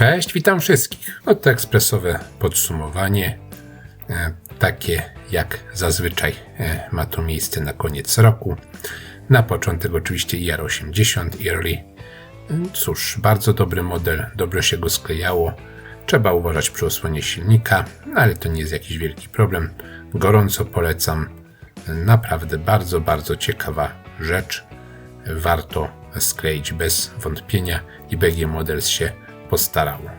Cześć, witam wszystkich. Oto ekspresowe podsumowanie, e, takie jak zazwyczaj e, ma to miejsce na koniec roku. Na początek oczywiście IR80 Early. E, Cóż, bardzo dobry model, dobrze się go sklejało. Trzeba uważać przy osłonie silnika, no ale to nie jest jakiś wielki problem. Gorąco polecam. Naprawdę bardzo, bardzo ciekawa rzecz. Warto skleić bez wątpienia i BG Models się postarało.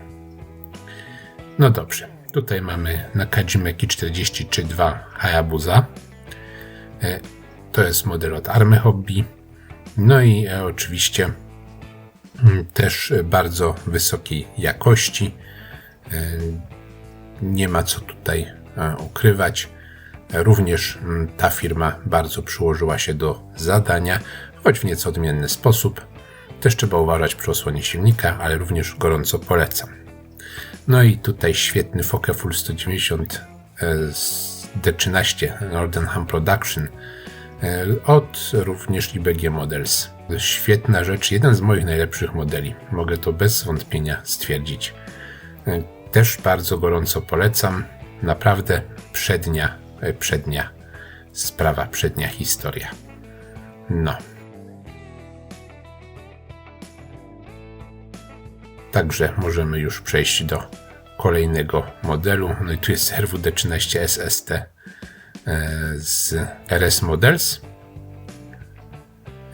No dobrze, tutaj mamy na Kajimeki 43.2 Hayabusa. E, To jest model od Army Hobby. No i e, oczywiście mm, też bardzo wysokiej jakości. E, Nie ma co tutaj ukrywać. Również mm, ta firma bardzo przyłożyła się do zadania, choć w nieco odmienny sposób. Też trzeba uważać przy osłonie silnika, ale również gorąco polecam. No i tutaj świetny Fokke Full 190 e, z D13 Northern Production e, od również IBG Models. Świetna rzecz, jeden z moich najlepszych modeli. Mogę to bez wątpienia stwierdzić. E, Też bardzo gorąco polecam. Naprawdę przednia, e, przednia sprawa, przednia historia. No. Także możemy już przejść do kolejnego modelu. No i tu jest RWD13 SST e, z RS Models.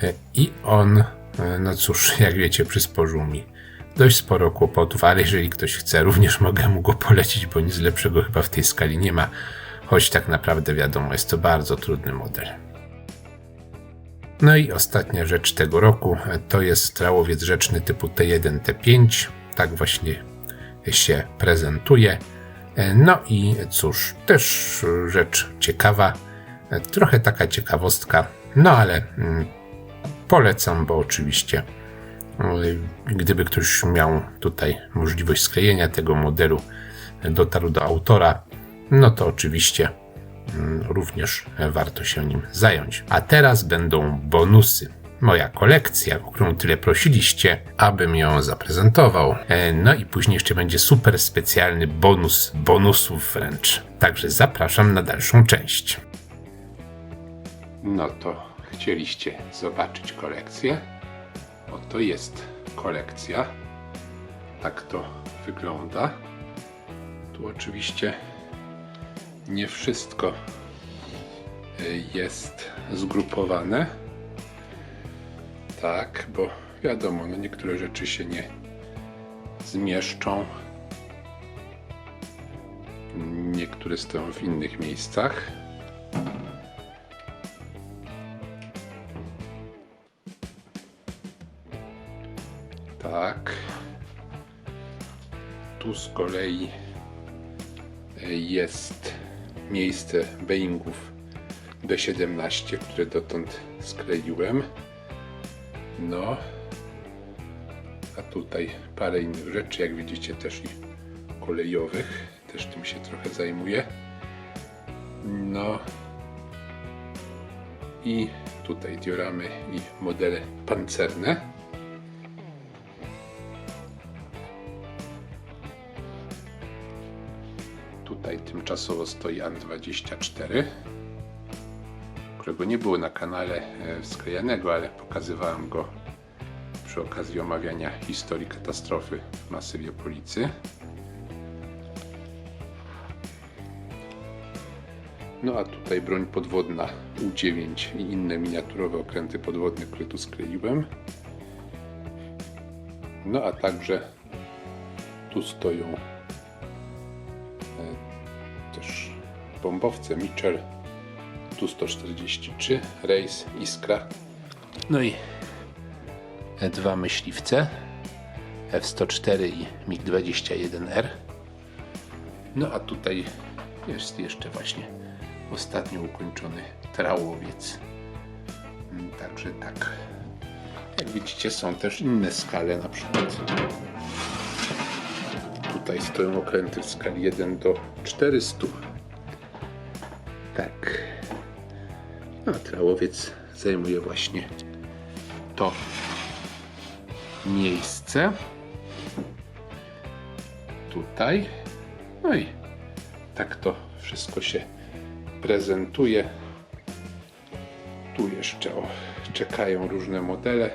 E, I on, e, no cóż, jak wiecie, przysporzył mi dość sporo kłopotów, ale jeżeli ktoś chce, również mogę mu go polecić, bo nic lepszego chyba w tej skali nie ma. Choć tak naprawdę wiadomo, jest to bardzo trudny model. No i ostatnia rzecz tego roku to jest trałowiec rzeczny typu T1, T5. Tak właśnie się prezentuje. No i cóż, też rzecz ciekawa, trochę taka ciekawostka, no ale mm, polecam, bo oczywiście y, gdyby ktoś miał tutaj możliwość sklejenia tego modelu, dotarł do autora, no to oczywiście również warto się nim zająć. A teraz będą bonusy. Moja kolekcja, o którą tyle prosiliście, abym ją zaprezentował. E, No i później jeszcze będzie super specjalny bonus bonusów wręcz. Także zapraszam na dalszą część. No to chcieliście zobaczyć kolekcję? Oto jest kolekcja. Tak to wygląda. Tu oczywiście nie wszystko y, jest zgrupowane. Tak, bo wiadomo, no niektóre rzeczy się nie zmieszczą. Niektóre stoją w innych miejscach. Tak. Tu z kolei jest miejsce Boeingów B-17, które dotąd skleiłem. No. A tutaj parę innych rzeczy, jak widzicie też i kolejowych. Też tym się trochę zajmuję. No. I tutaj dioramy i modele pancerne. Tutaj tymczasowo stoi An24, którego nie było na kanale e, sklejanego, ale pokazywałem go przy okazji omawiania historii katastrofy w masywie Policy. No a tutaj broń podwodna U9 i inne miniaturowe okręty podwodne, które tu skleiłem. No a także tu stoją też bombowce Mitchell Tu-143, Race, Iskra. No i dwa myśliwce F-104 i MiG-21R. No a tutaj jest jeszcze właśnie ostatnio ukończony trałowiec. Także tak. Jak widzicie są też inne skale, na przykład Tutaj stoją okręty w skali 1 do 400. Tak. A trałowiec zajmuje właśnie to miejsce. tutaj. No i tak to wszystko się prezentuje. Tu jeszcze o, czekają różne modele.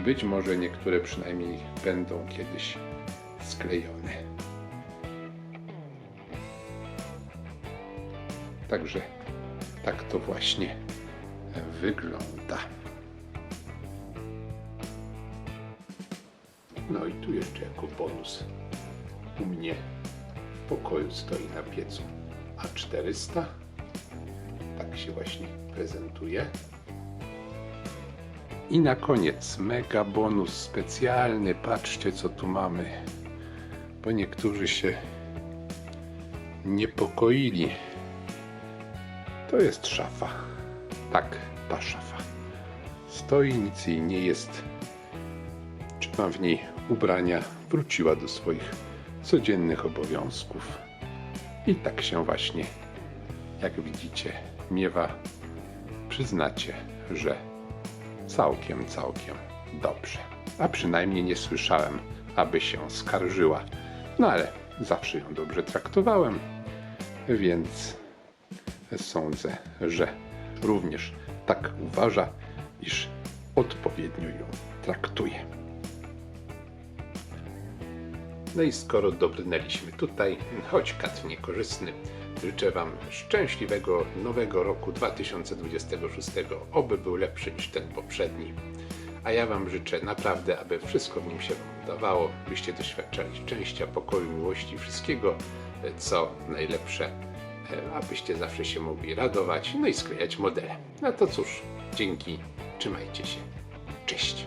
Być może niektóre przynajmniej będą kiedyś sklejone. Także tak to właśnie wygląda. No i tu jeszcze jako bonus u mnie w pokoju stoi na piecu A400. Tak się właśnie prezentuje. I na koniec mega bonus specjalny. Patrzcie co tu mamy. Bo niektórzy się niepokoili. To jest szafa. Tak, ta szafa. Stoi, nic jej nie jest. Trzymam w niej ubrania. Wróciła do swoich codziennych obowiązków. I tak się właśnie, jak widzicie, miewa. Przyznacie, że całkiem, całkiem dobrze. A przynajmniej nie słyszałem, aby się skarżyła. No ale zawsze ją dobrze traktowałem, więc sądzę, że również tak uważa, iż odpowiednio ją traktuje. No i skoro dobrnęliśmy tutaj, choć kat niekorzystny, życzę Wam szczęśliwego nowego roku 2026, oby był lepszy niż ten poprzedni. A ja Wam życzę naprawdę, aby wszystko w nim się Wam udawało, byście doświadczali szczęścia, pokoju, miłości, wszystkiego, co najlepsze, e, abyście zawsze się mogli radować, no i sklejać modele. No to cóż, dzięki, trzymajcie się. Cześć!